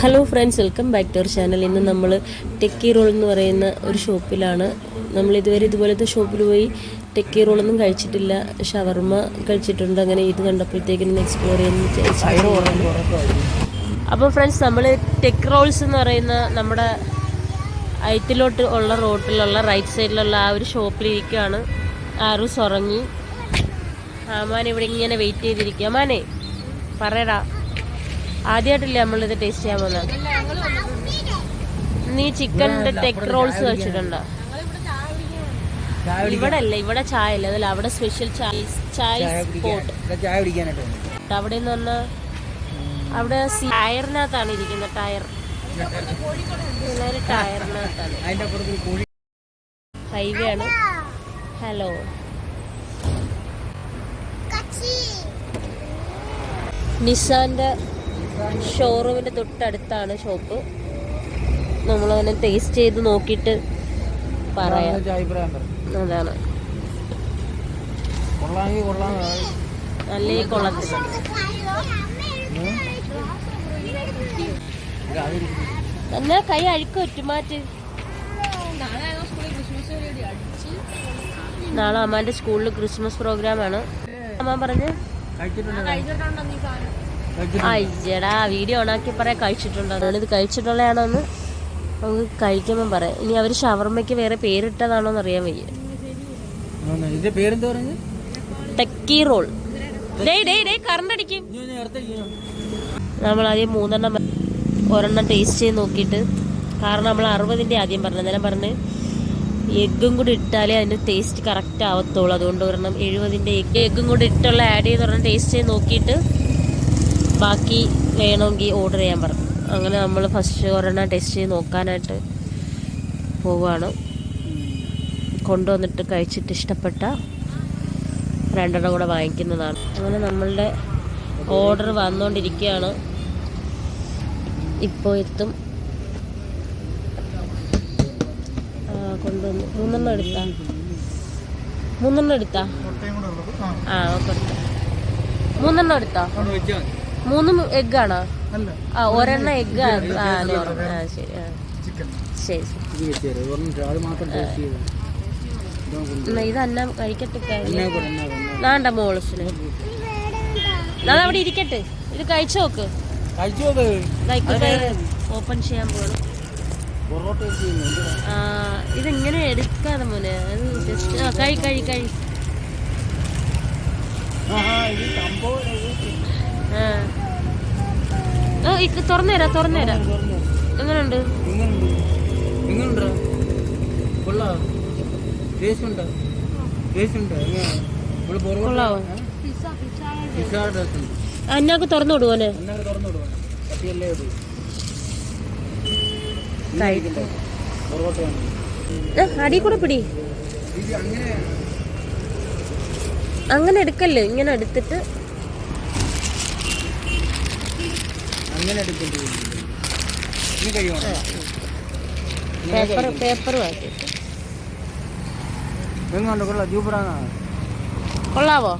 Hello friends welcome back to our channel ഇന്ന് നമ്മൾ techie role എന്ന് പറയുന്ന ഒരു ഷോപ്പിലാണ് നമ്മൾ ഇതുവരെ ഇതുപോലത്തെ ഷോപ്പിൽ പോയി ടെക്കി റോളൊന്നും കഴിച്ചിട്ടില്ല. ഷവർമ്മ കഴിച്ചിട്ടുണ്ട്. അങ്ങനെ ഇത് കണ്ടപ്പോഴത്തേക്കിനും എക്സ്പ്ലോർ ചെയ്യാൻ അപ്പോൾ ഫ്രണ്ട്സ് നമ്മൾ ടെക് റോൾസ് എന്ന് പറയുന്ന നമ്മുടെ ഐറ്റിലോട്ട് ഉള്ള റോട്ടിലുള്ള റൈറ്റ് സൈഡിലുള്ള ആ ഒരു ഷോപ്പിലിരിക്കുകയാണ് ആറു ഉറങ്ങി ആമാൻ ഇവിടെ ഇങ്ങനെ വെയിറ്റ് ചെയ്തിരിക്കുക ആമാനെ പറയടാ. ആദ്യമായിട്ടില്ലേ നമ്മളിത് ടേസ്റ്റ് ചെയ്യാൻ പോകുന്നത് നീ ചിക്കന്റെ ടെക് റോൾസ് കഴിച്ചിട്ടുണ്ടോ ഇവിടെ അല്ല ഇവിടെ ചായ അല്ല അതല്ല അവിടെ സ്പെഷ്യൽ ചായ ചായ സ്പോട്ട്. അവിടെ എന്ന് പറഞ്ഞാൽ അവിടെ ടയറിനകത്താണ് ഇരിക്കുന്നത് ടയർ. ടയറിനകത്താണ്. അതിന്റെ അപ്പുറത്ത് ഒരു ഹൈവേ ആണ്. ഹലോ നിസാന്റെ ഷോറൂമിന്റെ തൊട്ടടുത്താണ് ഷോപ്പ്. നമ്മളതിനെ ടേസ്റ്റ് ചെയ്ത് നോക്കിയിട്ട് പറയാം. അതാണ്. നല്ല കൊള്ളത്തില്ല എന്നാ കൈ അഴുക്ക് ഒറ്റുമാറ്റ് നാളെ അമ്മാന്റെ സ്കൂളിൽ ക്രിസ്മസ് പ്രോഗ്രാം ആണ് അമ്മ പറഞ്ഞ്. കഴിച്ചിട്ടുണ്ട്. അയ്യടാ വീഡിയോ ഓണാക്കി പറയാൻ കഴിച്ചിട്ടുണ്ടോ ഇത് കഴിച്ചിട്ടുള്ളതാണോ എന്ന് നമുക്ക് കഴിക്കുമ്പം പറയാം. ഇനി അവർ ഷവർമ്മയ്ക്ക് വേറെ പേരിട്ടതാണോന്ന് അറിയാൻ വയ്യ. ടെക്കി റോൾ കറണ്ട് അടിക്കും. നമ്മൾ ആദ്യം മൂന്നെണ്ണം ഒരെണ്ണം ടേസ്റ്റ് ചെയ്ത് നോക്കിയിട്ട്. കാരണം നമ്മൾ അറുപതിന്റെ ആദ്യം പറഞ്ഞു അന്നേരം പറഞ്ഞ് എഗ്ഗും കൂടി ഇട്ടാലേ അതിന് ടേസ്റ്റ് കറക്റ്റ് ആവത്തുള്ളൂ. അതുകൊണ്ട് ഒരെണ്ണം എഴുപതിന്റെ എഗ്ഗ് എഗ്ഗും കൂടി ഇട്ടുള്ള ആഡ് ചെയ്ത് ഒരെണ്ണം ടേസ്റ്റ് ചെയ്ത് നോക്കിയിട്ട് ബാക്കി വേണമെങ്കിൽ ഓർഡർ ചെയ്യാൻ പറഞ്ഞു. അങ്ങനെ നമ്മൾ ഫസ്റ്റ് ഒരെണ്ണം ടെസ്റ്റ് ചെയ്ത് നോക്കാനായിട്ട് പോവുകയാണ് കൊണ്ടുവന്നിട്ട് കഴിച്ചിട്ട് ഇഷ്ടപ്പെട്ട രണ്ടെണ്ണം കൂടെ വാങ്ങിക്കുന്നതാണ്. അങ്ങനെ നമ്മളുടെ ഓർഡർ വന്നുകൊണ്ടിരിക്കുകയാണ് ഇപ്പോൾ എത്തും. കൊണ്ടുവന്നു. മൂന്നെണ്ണം എടുത്താ? മൂന്നെണ്ണം എടുത്താ? ആ ഓക്കെ. മൂന്നെണ്ണം എടുത്താ. മൂന്നും എഗ്ഗാണോ അല്ല. ആ ഒരെണ്ണ എഗ് ആണ്. ശരി ചിക്കൻ ശരി ശരി. ഇത് വെച്ചേര് മാത്രം ടേസ്റ്റ് ചെയ്ത്. എന്നാ ഇത് അന്ന കഴിക്കട്ടെ നാണ്ട മോളിസിന് നാളെ അവിടെ ഇരിക്കട്ടെ. ഇത് കഴിച്ചു നോക്ക്. ഓപ്പൺ ചെയ്യാൻ പോകണം ഇതെങ്ങനെ എടുക്കാതെ മോനെ. അത് ജസ്റ്റ് ആ കഴി കഴി കഴി. ആ. തുറന്നുതരാം തുറന്നുതരാ എങ്ങനുണ്ട്? ടേസ്റ്റ് ഉണ്ടോ ടേസ്റ്റ് ഉണ്ടോ കൊള്ളാവോ? അന്നാക്ക് തുറന്നു വിടുവോനെ എന്നാ തുറന്നു വിടുവാ പട്ടിയല്ലേ ഇത്? കഴിക്കും പൊറോട്ടയാണ് അടി കൂടെ പിടി. അങ്ങനെ എടുക്കല്ലേ? ഇങ്ങനെ എടുത്തിട്ട് അങ്ങനെ എടുക്കേണ്ടി വരും. ഇനി കഴിയണം പേപ്പർ പേപ്പർ മാറ്റിയിട്ട് എങ്ങോട്ട് കൊള്ളാം ജൂപ്പറാണോ കൊള്ളാവോ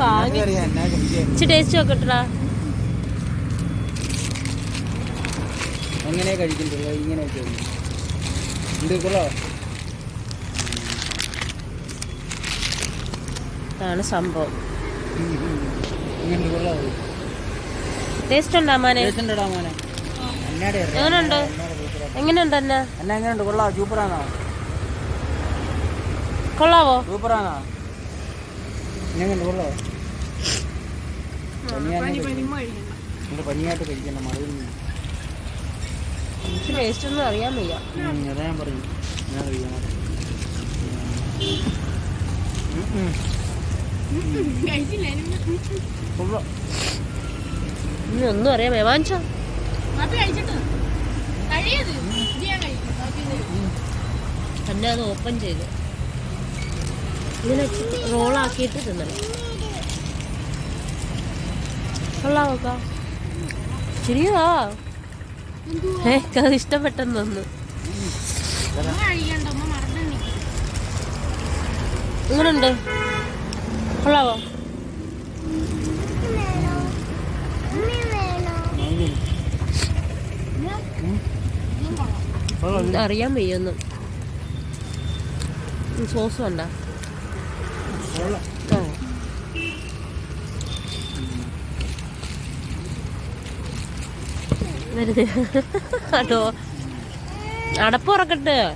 വാങ്ങി അറിയാം എന്നാ കഴിക്കാൻ ഇച്ചിരി ടേസ്റ്റ് നോക്കട്ടാ എങ്ങനെ കഴിക്കണ്ടുള്ളൂ ഇങ്ങനെ കഴിക്കും എന്ത് കൊള്ളാം ഇതാണ് സംഭവം ഇങ്ങനെ കൊള്ളാം Taste ഉണ്ടോ അമ്മാനെ എങ്ങനെയുണ്ട് എങ്ങനെയുണ്ട് അന്ന? എന്നാ എങ്ങനെയുണ്ട് കൊള്ളാം സൂപ്പറാണോ? കൊള്ളാവോ? സൂപ്പറാണോ? എങ്ങനെയുണ്ട് കൊള്ളാവോ? പനിയായിട്ട് കഴിക്കണം മറുപടി എനിക്ക് ടേസ്റ്റ് ഒന്നും അറിയാൻ വയ്യ. അതാ ഞാൻ പറഞ്ഞു ഞാൻ കഴിക്കണം കൊള്ളാം. ഇനി ഒന്നും അറിയാൻ മേവാഞ്ചോ തന്നെ അത് ഓപ്പൺ ചെയ്ത്. ഇങ്ങനെ റോളാക്കിയിട്ട് തിന്നണം. കൊള്ളാമോക്കാ ശരിയാ ഇഷ്ടപ്പെട്ടെന്ന് തോന്നുന്നു. എങ്ങനുണ്ട് കൊള്ളാവോ? അറിയാൻ വയ്യൊന്നും. സോസ് വേണ്ട. വെള്ളം ആ അതോ? അടപ്പ് ഉറക്കട്ടെ.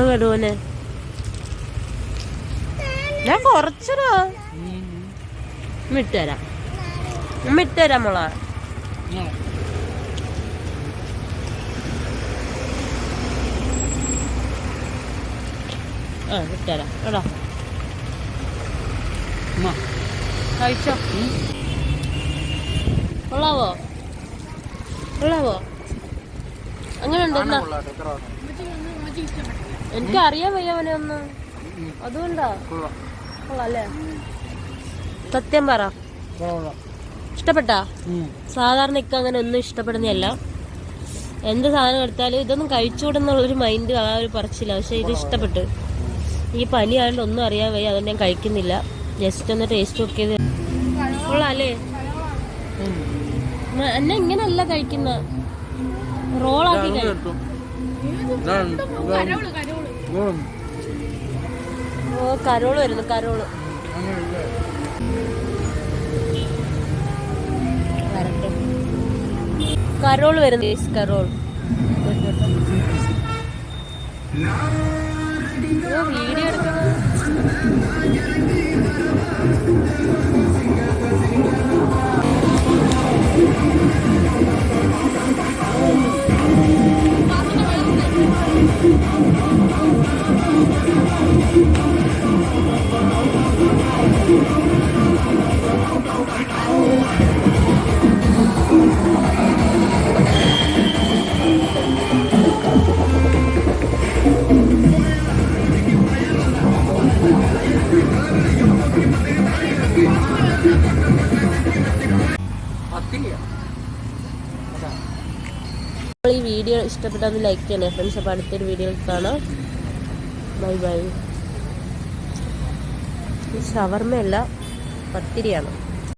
വരുവനെ ഞാൻ കുറച്ചടാ മിട്ടുതരാം മിട്ടുതരാം മോളെ. ആ കഴിച്ചോ? കൊള്ളാവോ? കൊള്ളാവോ? അങ്ങനെ എനിക്ക് അറിയാൻ വയ്യ അവനെ ഒന്ന്. അതുകൊണ്ടാ. കൊള്ളാല്ലേ? സത്യം പറ. ഇഷ്ടപ്പെട്ടാ? സാധാരണ ഇക്ക അങ്ങനെ ഒന്നും ഇഷ്ടപ്പെടുന്നതല്ല. എന്ത് സാധനം എടുത്താലും ഇതൊന്നും കഴിച്ചുകൂടെന്നുള്ളൊരു മൈൻഡ് ആ ഒരു പറച്ചില്ല പക്ഷെ ഇത് ഇഷ്ടപ്പെട്ടു. ഈ പനി ആയതുകൊണ്ട് ഒന്നും അറിയാൻ വയ്യ അതുകൊണ്ട് ഞാൻ കഴിക്കുന്നില്ല. ജസ്റ്റ് ഒന്ന് ടേസ്റ്റ് നോക്കിയത് കൊള്ളാല്ലേ? എന്നെ ഇങ്ങനല്ല കഴിക്കുന്ന? റോളാക്കി കഴിക്കും ഓ കരോൾ വരുന്നു കരോൾ. വരട്ടെ. കരോൾ വരുന്നു കരോൾ ഓ, എടുക്കുന്നത് ഈ വീഡിയോ ഇഷ്ടപ്പെട്ടാൽ ലൈക്ക് ചെയ്യണേ. ഫ്രണ്ട്സ് അപ്പോൾ അടുത്തൊരു വീഡിയോയിൽ കാണാം. Bye bye. ഷവർമ്മയല്ല പത്തിരിയാണ്.